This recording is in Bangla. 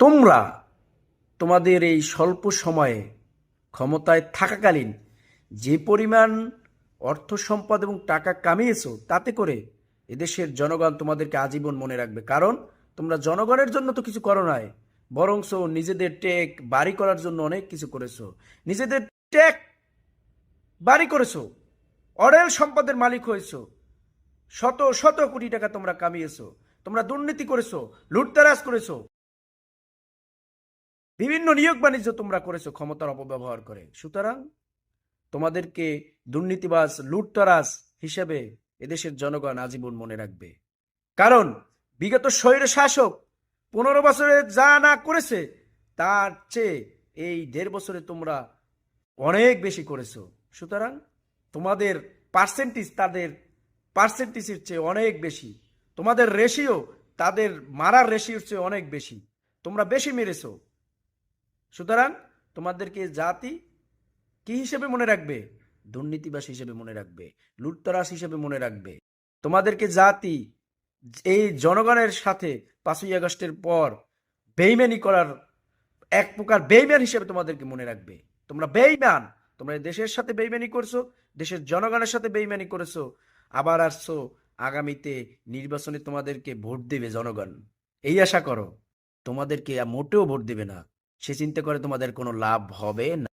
তোমরা তোমাদের এই স্বল্প সময়ে ক্ষমতায় থাকাকালীন যে পরিমাণ অর্থ সম্পদ এবং টাকা কামিয়েছো, তাতে করে এদেশের জনগণ তোমাদেরকে আজীবন মনে রাখবে। কারণ তোমরা জনগণের জন্য তো কিছু করো নাই, বরংস নিজেদের টেক বাড়ি করার জন্য অনেক কিছু করেছ। নিজেদের টেক বাড়ি করেছ, অরেল সম্পদের মালিক হয়েছো, শত শত কোটি টাকা তোমরা কামিয়েছো, তোমরা দুর্নীতি করেছ, লুটতারাজ করেছ। বিভিন্ন নিয়োগ বাণিজ্য তোমরা করেছ, ক্ষমতার অপব্যবহার করে। সুতরাং তোমাদেরকে দুর্নীতিবাজ, লুটতরাজ হিসেবে এদেশের জনগণ আজীবন মনে রাখবে। কারণ বিগত স্বৈর শাসক পনেরো বছরে যা না করেছে, তার চেয়ে এই দেড় বছরে তোমরা অনেক বেশি করেছ। সুতরাং তোমাদের পার্সেন্টেজ তাদের পার্সেন্টেজের চেয়ে অনেক বেশি। তোমাদের রেশিও তাদের মারার রেশিওর চেয়ে অনেক বেশি। তোমরা বেশি মেরেছো। সুতরাং তোমাদেরকে জাতি কি হিসেবে মনে রাখবে? দুর্নীতিবাস হিসেবে মনে রাখবে লুটতরাস হিসেবে মনে রাখবে। তোমাদেরকে জাতি এই জনগণের সাথে পাঁচই আগস্টের পর বেইমানি করার এক প্রকার বেইমান হিসেবে তোমাদেরকে মনে রাখবে। তোমরা বেইমান, তোমরা দেশের সাথে বেইমানি করছ, দেশের জনগণের সাথে বেইমানি করেছ, আবার আসছো আগামীতে নির্বাচনে তোমাদেরকে ভোট দেবে জনগণ। এই আশা করো, তোমাদেরকে মোটেও ভোট দেবে না। সে চিন্তা করে তোমাদের কোনো লাভ হবে না।